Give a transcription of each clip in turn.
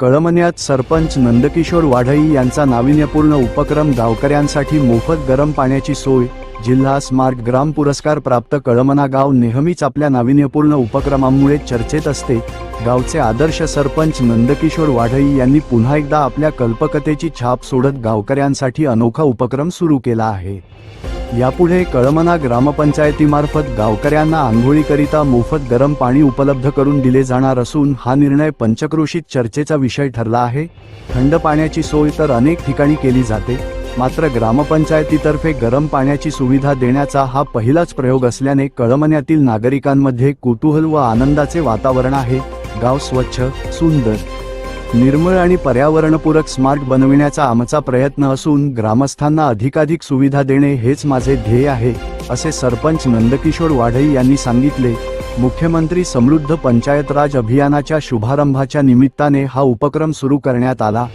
कळमन्यात सरपंच नंदकिशोर वाढई यांचा नाविन्यपूर्ण उपक्रम गावकऱ्यांसाठी मोफत गरम पाण्याची सोय जिल्हा स्मार्ट ग्राम पुरस्कार प्राप्त कळमना गाव नेहमीच आपल्या नाविन्यपूर्ण उपक्रमामुळे चर्चेत असते गावचे आदर्श सरपंच नंदकिशोर वाढई यांनी पुन्हा एकदा आपल्या कल्पकतेची छाप सोडत गावकऱ्यांसाठी अनोखा उपक्रम सुरू केला आहे. यापुढे कळमना ग्रामपंचायतीमार्फत गावकऱ्यांना आंघोळीकरिता मोफत गरम पाणी उपलब्ध करून दिले जाणार असून हा निर्णय पंचक्रोशीत चर्चेचा विषय ठरला आहे. थंड पाण्याची सोय तर अनेक ठिकाणी केली जाते मात्र ग्रामपंचायतीतर्फे गरम पाण्याची सुविधा देण्याचा हा पहिलाच प्रयोग असल्याने कळमन्यातील नागरिकांमध्ये कुतूहल व आनंदाचे वातावरण आहे. गाव स्वच्छ सुंदर निर्मळ आणि पर्यावरणपूरक स्मार्ट बनविण्याचा आमचा प्रयत्न असून ग्रामस्थांना अधिकाधिक सुविधा देणे हेच माझे ध्येय आहे असे सरपंच नंदकिशोर वाढई यांनी सांगितले. मुख्यमंत्री समृद्ध पंचायत राज अभियानाच्या शुभारंभाच्या निमित्ताने हा उपक्रम सुरू करण्यात आला.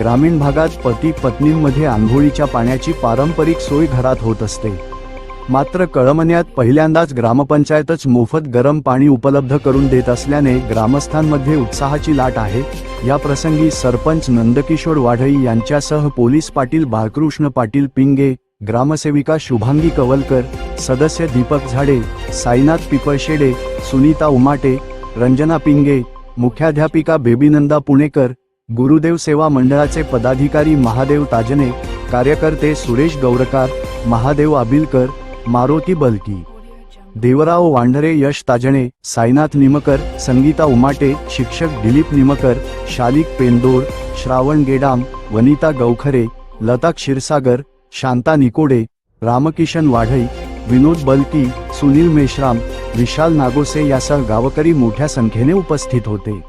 ग्रामीण भागात पती पत्नींमध्ये आंघोळीच्या पाण्याची पारंपरिक सोय घरात होत असते. मात्र कळमन्यात पहिल्यांदाच ग्रामपंचायतच मोफत गरम पाणी उपलब्ध करून देत असल्याने ग्रामस्थांमध्ये उत्साहाची लाट आहे. या प्रसंगी सरपंच नंदकिशोर वाढई यांच्यासह पोलीस पाटील बाळकृष्ण पाटील पिंगे ग्रामसेविका शुभांगी कवलकर सदस्य दीपक झाडे साईनाथ पिपळशेडे सुनीता उमाटे रंजना पिंगे मुख्याध्यापिका बेबीनंदा पुणेकर गुरुदेव सेवा मंडळाचे पदाधिकारी महादेव ताजने कार्यकर्ते सुरेश गौरकार महादेव आबिलकर मारोती बलकी. देवराव वांढरे यश ताजणे साईनाथ निमकर संगीता उमाटे शिक्षक दिलीप निमकर शालिक पेंदोर श्रावण गेडाम वनिता गौखरे लता क्षीरसागर शांता निकोडे रामकिशन वाढई विनोद बलकी सुनील मेश्राम विशाल नागोसे यासह गावकरी मोठ्या संख्येने उपस्थित होते.